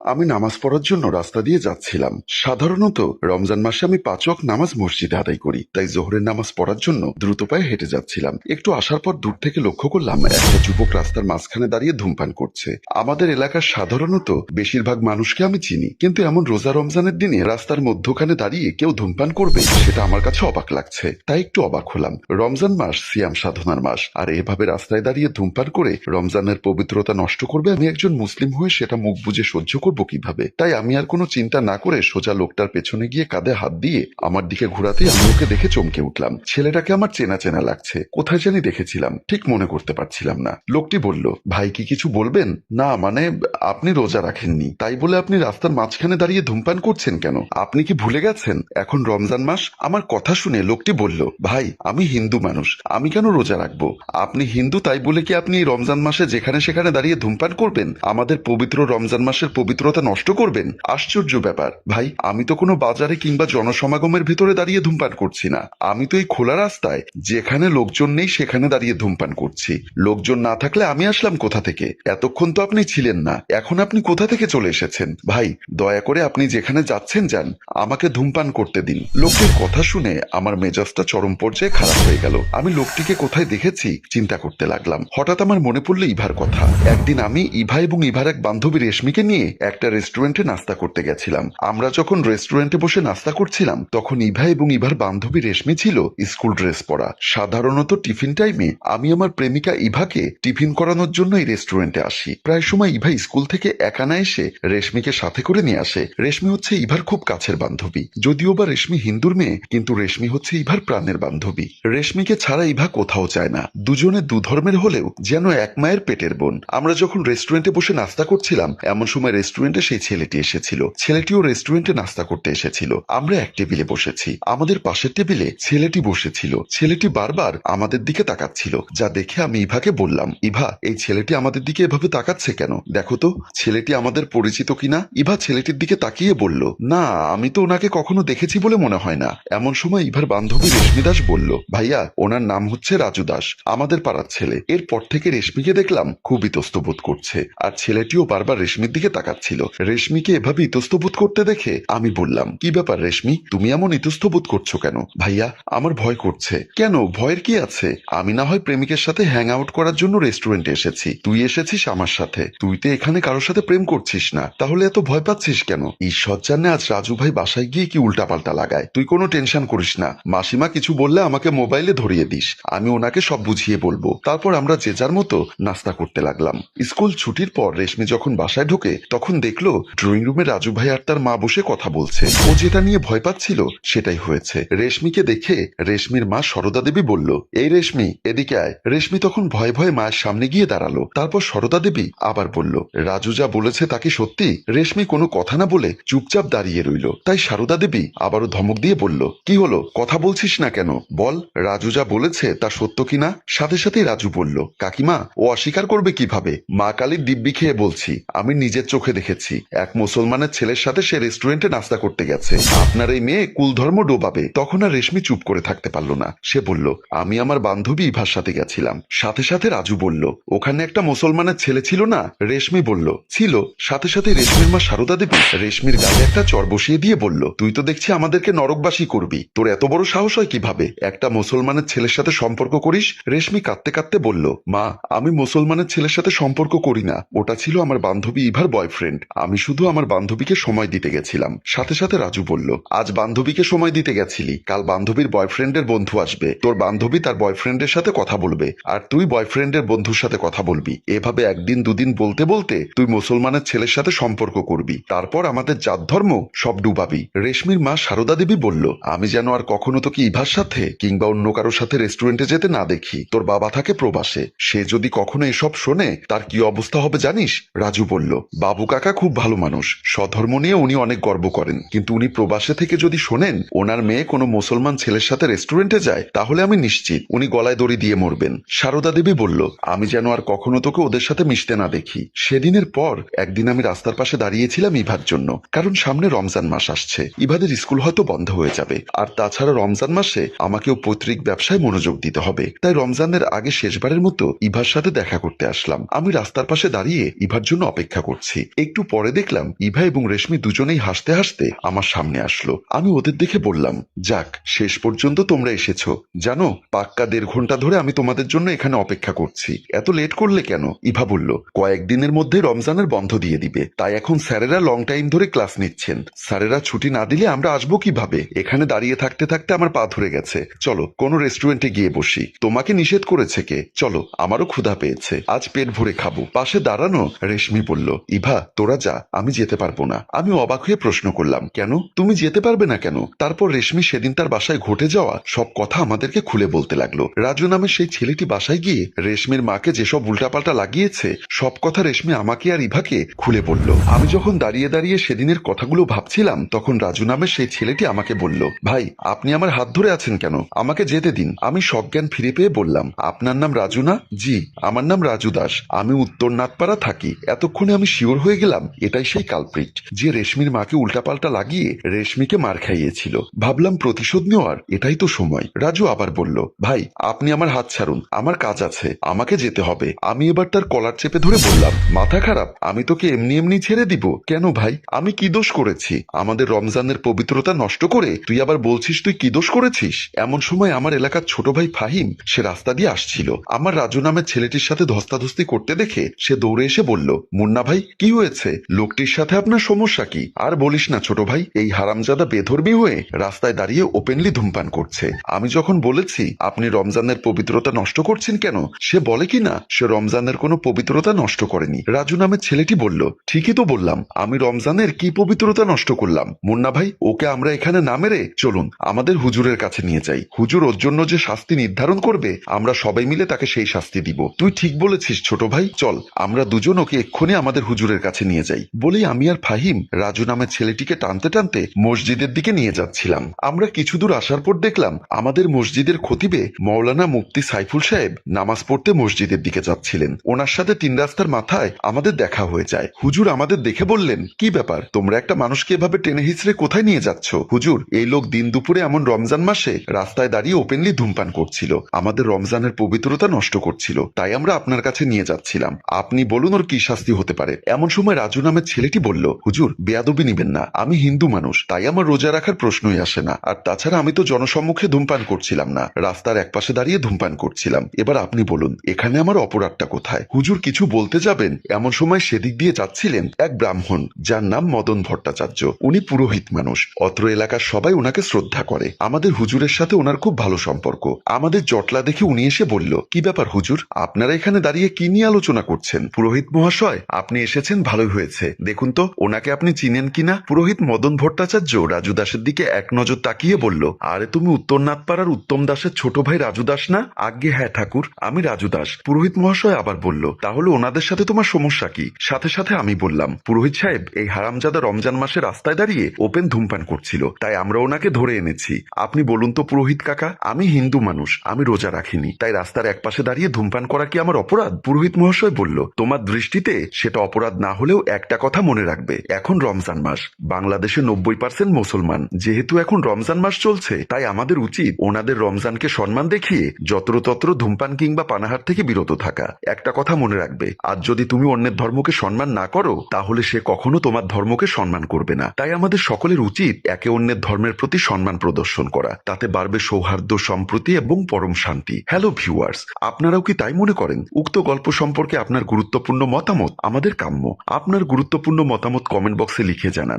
আমি নামাজ পড়ার জন্য রাস্তা দিয়ে যাচ্ছিলাম। সাধারণত রমজান মাসে আমি পাচক নামাজ মসজিদে আদায় করি, তাই জোহরের নামাজ পড়ার জন্য দ্রুত পায়ে হেঁটে যাচ্ছিলাম। একটু আসার পর দূর থেকে লক্ষ্য করলাম, একটা যুবক রাস্তার মাঝখানে দাঁড়িয়ে ধূমপান করছে। আমাদের এলাকার সাধারণত বেশিরভাগ মানুষকে আমি চিনি, কিন্তু এমন রোজা রমজানের দিনে রাস্তার মধ্যখানে দাঁড়িয়ে কেউ ধূমপান করবে, সেটা আমার কাছে অবাক লাগছে। তাই একটু অবাক হলাম। রমজান মাস সিয়াম সাধনার মাস, আর এভাবে রাস্তায় দাঁড়িয়ে ধূমপান করে রমজানের পবিত্রতা নষ্ট করবে আমি একজন মুসলিম হয়ে সেটা মুখ বুঝে সহ্য কীভাবে? তাই আমি আর কোনো চিন্তা না করে সোজা লোকটার পেছনে গিয়ে কাঁধে হাত দিয়ে আমার দিকে ঘোরাতেই আমি ওকে দেখে চমকে উঠলাম। ছেলেটাকে আমার চেনা চেনা লাগছে। কোথায় জানি দেখেছিলাম। ঠিক মনে করতে পারছিলাম না। লোকটি বলল, ভাই কি কিছু বলবেন? না মানে আপনি রোজা রাখেননি। তাই বলে আপনি রাস্তার মাঝখানে দাঁড়িয়ে ধূমপান করছেন কেন? আপনি কি ভুলে গেছেন? এখন রমজান মাস। আমার কথা শুনে লোকটি বলল, ভাই, আমি হিন্দু মানুষ। আমি কেন রোজা রাখব? আপনি হিন্দু, তাই বলে কি আপনি রমজান মাসে যেখানে সেখানে দাঁড়িয়ে ধূমপান করবেন? আমাদের পবিত্র রমজান মাসের পবিত্রতা নষ্ট করবেন? আশ্চর্য ব্যাপার। ভাই, আমি তো কোনো বাজারে কিংবা জনসমাগমের ভিতরে দাঁড়িয়ে ধূমপান করছি না। আমি তো এই খোলা রাস্তায়, যেখানে লোকজন নেই সেখানে দাঁড়িয়ে ধূমপান করছি। লোকজন না থাকলে আমি আসলাম কোথা থেকে? এতক্ষণ তো আপনি ছিলেন না। এখন আপনি কোথা থেকে চলে এসেছেন? ভাই, দয়া করে আপনি যেখানে যাচ্ছেন যান। আমাকে ধূমপান করতে দিন। লোকটির কথা শুনে আমার মেজাজটা চরম পর্যায়ে খারাপ হয়ে গেল। আমি লোকটিকে কোথায় দেখেছি চিন্তা করতে লাগলাম। হঠাৎ আমার মনে পড়ল ইভার কথা। একদিন আমি ইভা এবং ইভার এক বান্ধবী রেশমিকে নিয়ে একটা রেস্টুরেন্টে নাস্তা করতে গেছিলাম। আমরা যখন রেস্টুরেন্টে বসে নাস্তা করছিলাম, তখন ইভা এবং ইভার বান্ধবী রেশমি ছিল স্কুল ড্রেস পরা। সাধারণত টিফিন টাইমে আমি আমার প্রেমিকা ইভাকে টিফিন করানোর জন্য এই রেস্টুরেন্টে আসি। প্রায় সময় ইভা স্কুল থেকে একা না এসে রেশমিকে সাথে করে নিয়ে আসে। রেশমি হচ্ছে ইভার খুব কাছের বান্ধবী। যদিও বা রেশমি হিন্দুর মেয়ে, কিন্তু রেশমি হচ্ছে ইভার প্রাণের বান্ধবী। রেশমিকে ছাড়া ইভা কোথাও চায় না। দুজনে দু ধর্মের হলেও যেন এক মায়ের পেটের বোন। আমরা যখন রেস্টুরেন্টে বসে নাস্তা করছিলাম, এমন সময় রেস্টুরেন্টে সেই ছেলেটি এসেছিল। ছেলেটিও রেস্টুরেন্টে নাস্তা করতে এসেছিল। আমরা এক টেবিলে বসেছি। আমাদের পাশের টেবিলে ছেলেটি বসেছিল। ছেলেটি বারবার আমাদের দিকে তাকাচ্ছিল। যা দেখে আমি ইভাকে বললাম, ইভা, এই ছেলেটি আমাদের দিকে এভাবে তাকাচ্ছে কেন? দেখো তো, ছেলেটি আমাদের পরিচিত কিনা? ইভা ছেলেটির দিকে তাকিয়ে বলল, না, আমি তো ওনাকে কখনো দেখেছি বলে মনে হয় না। এমন সময় ইভার বান্ধবী রেশমি দাস বলল, ভাইয়া, ওনার নাম হচ্ছে রাজু দাস, আমাদের পাড়ার ছেলে। এরপর থেকে রেশমিকে দেখলাম খুব ইতস্তবোধ করছে। আর ছেলেটিও বারবার রেশমির দিকে তাকাচ্ছিল রেশমিকে এভাবে ইতস্তবোধ করতে দেখে আমি বললাম, কি ব্যাপার রেশমি? তুমি এমন ইতস্তবোধ করছ কেন? ভাইয়া, আমার ভয় করছে। কেন? ভয়ের কি আছে? আমি না হয় প্রেমিকের সাথে হ্যাং আউট করার জন্য রেস্টুরেন্টে এসেছি। তুই এসেছিস আমার সাথে। তুই তো এখানে কারোর সাথে প্রেম করছিস না। তাহলে এত ভয় পাচ্ছিস কেন? ঈশ্বর জানে আজ রাজু ভাই বাসায় গিয়ে কি উল্টাপাল্টা লাগায়। তুই কোনো টেনশন করিস না। মাসিমা কিছু বললে আমাকে মোবাইলে ধরিয়ে দিস। আমি ওনাকে সব বুঝিয়ে বলব। তারপর আমরা যে যার মতো নাস্তা করতে লাগলাম। স্কুল ছুটির পর রেশমি যখন বাসায় ঢোকে, তখন দেখল ড্রয়িং রুমে রাজু ভাই আর তার মা বসে কথা বলছে। ও যেটা নিয়ে ভয় পাচ্ছিল, সেটাই হয়েছে। রেশমিকে দেখে রেশমির মা সরদা দেবী বলল, এই রেশমি, এদিকে আয়। রেশমি তখন ভয়ে ভয়ে মায়ের সামনে গিয়ে দাঁড়াল। তারপর সরদা দেবী আবার বলল, রাজু যা বলেছে তা কি সত্যি? রেশমি কোনো কথা না বলে চুপচাপ দাঁড়িয়ে রইল। তাই সারদা দেবী আবারও ধমক দিয়ে বলল, কি হলো? কথা বলছিস না কেন? বল, রাজু যা বলেছে তা সত্য কিনা সাথে সাথেই রাজু বলল, কাকিমা, ও অস্বীকার করবে কীভাবে? মা কালীর দিব্যি খেয়ে বলছি, আমি নিজের চোখে দেখেছি। এক মুসলমানের ছেলের সাথে সে রেস্টুরেন্টে নাস্তা করতে গেছে। আপনার এই মেয়ে কুলধর্ম ডোবাবে। তখন আর রেশমি চুপ করে থাকতে পারল না। সে বলল, আমি আমার বান্ধবী ইভার সাথে গেছিলাম। সাথে সাথে রাজু বলল, ওখানে একটা মুসলমানের ছেলে ছিল না? রেশমি বলল, ছিল। সাথে সাথে রেশমির মা সারদা দেবী রেশমির গায়ে একটা চর বসিয়ে দিয়ে বলল, তুই তো দেখছি আমাদেরকে নরকবাসী করবি। তোর এত বড় সাহস হয় কীভাবে? একটা মুসলমানের ছেলের সাথে সম্পর্ক করিস? রেশমি কাঁদতে কাঁদতে বলল, মা, আমি মুসলমানের ছেলের সাথে সম্পর্ক করি না। ওটা ছিল আমার বান্ধবী ইভার বয়ফ্রেন্ড আমি শুধু আমার বান্ধবীকে সময় দিতে গেছিলাম। সাথে সাথে রাজু বলল, আজ বান্ধবীকে সময় দিতে গেছিলি। কাল বান্ধবীর বয়ফ্রেন্ডের বন্ধু আসবে। তোর বান্ধবী তার বয়ফ্রেন্ডের সাথে কথা বলবে। আর তুই বয়ফ্রেন্ডের বন্ধুর সাথে কথা বলবি। এভাবে একদিন, দুদিন বলতে বলতে তুই মুসলমানের ছেলের সাথে সম্পর্ক করবি। তারপর আমাদের জাত ধর্ম সব ডুবাবি। রেশমির মা সারদা দেবী বলল, আমি যেন আর কখনো তোকে ইভার সাথে কিংবা অন্য কারোর সাথে রেস্টুরেন্টে যেতে না দেখি। তোর বাবা থাকে প্রবাসে। সে যদি কখনো এসব শোনে, তার কি অবস্থা হবে জানিস? রাজু বলল বাবু খুব ভালো মানুষ। স্বধর্ম নিয়ে উনি অনেক গর্ব করেন। কিন্তু উনি প্রবাসে থেকে যদি শোনেন, ওনার মেয়ে কোনো মুসলমান ছেলের সাথে রেস্টুরেন্টে যায়, তাহলে আমি নিশ্চিত উনি গলায় দড়ি দিয়ে মরবেন। সারদা দেবী বলল, আমি যেন আর কখনো তোকে ওদের সাথে মিশতে না দেখি। সেদিনের পর একদিন আমি রাস্তার পাশে দাঁড়িয়েছিলাম ইভার জন্য, কারণ সামনে রমজান মাস আসছে। ইভাদের স্কুল হয়তো বন্ধ হয়ে যাবে। আর তাছাড়া রমজান মাসে আমাকেও পৈতৃক ব্যবসায় মনোযোগ দিতে হবে। তাই রমজানের আগে শেষবারের মতো ইভার সাথে দেখা করতে আসলাম। আমি রাস্তার পাশে দাঁড়িয়ে ইভার জন্য অপেক্ষা করছি। এই একটু পরে দেখলাম ইভা এবং রেশমি দুজনেই হাসতে হাসতে আমার সামনে আসলো। আমি ওদের দেখে বললাম, যাক, শেষ পর্যন্ত তোমরা এসেছ। জানো, পাক্কা দেড় ঘণ্টা ধরে আমি তোমাদের জন্য এখানে অপেক্ষা করছি। এত লেট করলে কেন? ইভা বলল কয়েকদিনের মধ্যে রমজানের বন্ধ দিয়ে দিবে। তাই এখন স্যারেরা লং টাইম ধরে ক্লাস নিচ্ছেন। স্যারেরা ছুটি না দিলে আমরা আসব কীভাবে? এখানে দাঁড়িয়ে থাকতে থাকতে আমার পা ধরে গেছে। চলো, কোনো রেস্টুরেন্টে গিয়ে বসি। তোমাকে নিষেধ করেছে কে? চলো, আমারও ক্ষুধা পেয়েছে। আজ পেট ভরে খাব। পাশে দাঁড়ানো, রেশমি বলল, ইভা তোরা যা, আমি যেতে পারব না। আমি অবাক হয়ে প্রশ্ন করলাম, কেন? তুমি যেতে পারবে না কেন? তারপর রেশমি সেদিন তার বাসায় ঘটে যাওয়া সব কথা আমাদেরকে খুলে বলতে লাগল। রাজু নামের সেই ছেলেটি বাসায় গিয়ে রেশমির মাকে যেসব উল্টাপাল্টা লাগিয়েছে, সব কথা রেশমি আমাকে আর ইভাকে খুলে বলল। আমি যখন দাঁড়িয়ে দাঁড়িয়ে সেদিনের কথাগুলো ভাবছিলাম, তখন রাজু নামের সেই ছেলেটি আমাকে বলল, ভাই, আপনি আমার হাত ধরে আছেন কেন? আমাকে যেতে দিন। আমি সজ্ঞান ফিরে পেয়ে বললাম, আপনার নাম রাজু না? জি, আমার নাম রাজু দাস। আমি উত্তর নাথপাড়া থাকি। এতক্ষণে আমি শিওর হয়ে গেলাম এটাই সেই কালপ্রিট যে রেশমির মাকে উল্টাপাল্টা লাগিয়ে রেশমিকে মার খাইয়েছিল। ভাবলাম প্রতিশোধ নেওয়ার, এটাই তো সময়। রাজু আবার বলল, ভাই, আপনি আমার হাত ছাড়ুন, আমার কাজ আছে, আমাকে যেতে হবে। আমি এবার তার কলার চেপে ধরে বললাম, মাথা খারাপ, আমি তোকে এমনি এমনি ছেড়ে দিব। কেন ভাই? আমি কি দোষ করেছি? আমাদের রমজানের পবিত্রতা নষ্ট করে তুই আবার বলছিস তুই কি দোষ করেছিস? এমন সময় আমার এলাকার ছোট ভাই ফাহিম, সে রাস্তা দিয়ে আসছিল। আমার রাজু নামের ছেলেটির সাথে ধস্তাধস্তি করতে দেখে সে দৌড়ে এসে বলল, মুন্না ভাই, কি হয়েছে? লোকটির সাথে আপনার সমস্যা কি? আর বলিস না, ছোট ভাই, এই হারামজাদা বেধর্মী হয়ে রাস্তায় দাঁড়িয়ে ওপেনলি ধূমপান করছে। আমি যখন বলেছি, আপনি রমজানের পবিত্রতা নষ্ট করছেন কেন? সে বলে কি না, সে রমজানের কোনো পবিত্রতা নষ্ট করেনি। রাজু নামের ছেলেটি বলল, ঠিকই তো বললাম, আমি রমজানের কি পবিত্রতা নষ্ট করলাম? মুন্না ভাই, ওকে আমরা এখানে না মেরে, চলুন, আমাদের হুজুরের কাছে নিয়ে যাই। হুজুর ওর জন্য যে শাস্তি নির্ধারণ করবে, আমরা সবাই মিলে তাকে সেই শাস্তি দিব। তুই ঠিক বলেছিস, ছোট ভাই, চল, আমরা দুজন ওকে এক্ষুনি আমাদের হুজুরের কাছে নিয়ে যাই। বলেই আমি আর ফাহিম রাজু নামের ছেলেটিকে টানতে টানতে মসজিদের দিকে নিয়ে যাচ্ছিলাম। আমরা কিছু দূর আসার পর দেখলাম আমাদের মসজিদের খতিবে মৌলানা মুফতি সাইফুল সাহেব নামাজ পড়তে মসজিদের দিকে যাচ্ছিলেন। ওনার সাথে তিন রাস্তার মাথায় আমাদের দেখা হয়ে যায়। হুজুর আমাদের দেখে বললেন, কি ব্যাপার? তোমরা একটা মানুষকে এভাবে টেনে হিচড়ে কোথায় নিয়ে যাচ্ছ? হুজুর, এই লোক দিন দুপুরে এমন রমজান মাসে রাস্তায় দাঁড়িয়ে ওপেনলি ধূমপান করছিল। আমাদের রমজানের পবিত্রতা নষ্ট করছিল। তাই আমরা আপনার কাছে নিয়ে যাচ্ছিলাম। আপনি বলুন ওর কি শাস্তি হতে পারে। এমন সময় রাজু নামের ছেলেটি বলল, হুজুর, বেয়াদবি নিবেন না। আমি হিন্দু মানুষ, তাই আমার রোজা রাখার প্রশ্নই আসে না। আর তাছাড়া আমি তো জনসম্মুখে ধূমপান করছিলাম না। রাস্তার একপাশে দাঁড়িয়ে ধূমপান করছিলাম। এবার আপনি বলুন, এখানে আমার অপরাধটা কোথায়? হুজুর, কিছু বলতে যাবেন? এমন সময় সেদিক দিয়ে যাচ্ছিলেন এক ব্রাহ্মণ, যার নাম মদন ভট্টাচার্য। উনি পুরোহিত মানুষ। অত্র এলাকার সবাই ওনাকে শ্রদ্ধা করে। আমাদের হুজুরের সাথে ওনার খুব ভালো সম্পর্ক। আমাদের জটলা দেখে উনি এসে বলল, কি ব্যাপার হুজুর? আপনারা এখানে দাঁড়িয়ে কি নিয়ে আলোচনা করছেন? পুরোহিত মহাশয়, আপনি এসেছেন ভালোই হয়েছে। দেখুন তো, ওনাকে আপনি চিনেন কিনা? পুরোহিত মদন ভট্টাচার্য রাজু দাসের দিকে এক নজর তাকিয়ে বলল, আরে তুমি উত্তরনাথ পাড়ার উত্তম দাসের ছোট ভাই রাজু দাস না? আজ্ঞে হ্যাঁ ঠাকুর, আমি রাজু দাস। পুরোহিত মহাশয় আবার বলল, তাহলে ওনাদের সাথে তোমার সমস্যা কি? সাথে সাথে আমি বললাম, পুরোহিত সাহেব, এই হারামজাদা রমজান মাসে রাস্তায় দাঁড়িয়ে ওপেন ধূমপান করছিল, তাই আমরা ওনাকে ধরে এনেছি। আপনি বলুন তো পুরোহিত কাকা, আমি হিন্দু মানুষ, আমি রোজা রাখিনি, তাই রাস্তার একপাশে দাঁড়িয়ে ধূমপান করা কি আমার অপরাধ? পুরোহিত মহাশয় বলল, তোমার দৃষ্টিতে সেটা অপরাধ না হলেও একটা কথা মনে রাখবে। এখন রমজান মাস। বাংলাদেশে নব্বই পার্সেন্ট মুসলমান। যেহেতু এখন রমজান মাস চলছে, তাই আমাদের উচিত ওনাদের রমজানকে সম্মান দেখিয়ে যত্রতত্র ধূমপান কিংবা পানাহার থেকে বিরত থাকা। একটা কথা মনে রাখবে, আজ যদি তুমি অন্যের ধর্মকে সম্মান না করো, তাহলে সে কখনো তোমার ধর্মকে সম্মান করবে না। তাই আমাদের সকলের উচিত একে অন্যের ধর্মের প্রতি সম্মান প্রদর্শন করা। তাতে বাড়বে সৌহার্দ্য, সম্প্রতি এবং পরম শান্তি। হ্যালো ভিউয়ার্স আপনারাও কি তাই মনে করেন? উক্ত গল্প সম্পর্কে আপনার গুরুত্বপূর্ণ মতামত আমাদের কাম্য। আপনার গুরুত্বপূর্ণ মতামত কমেন্ট বক্সে লিখে জানান।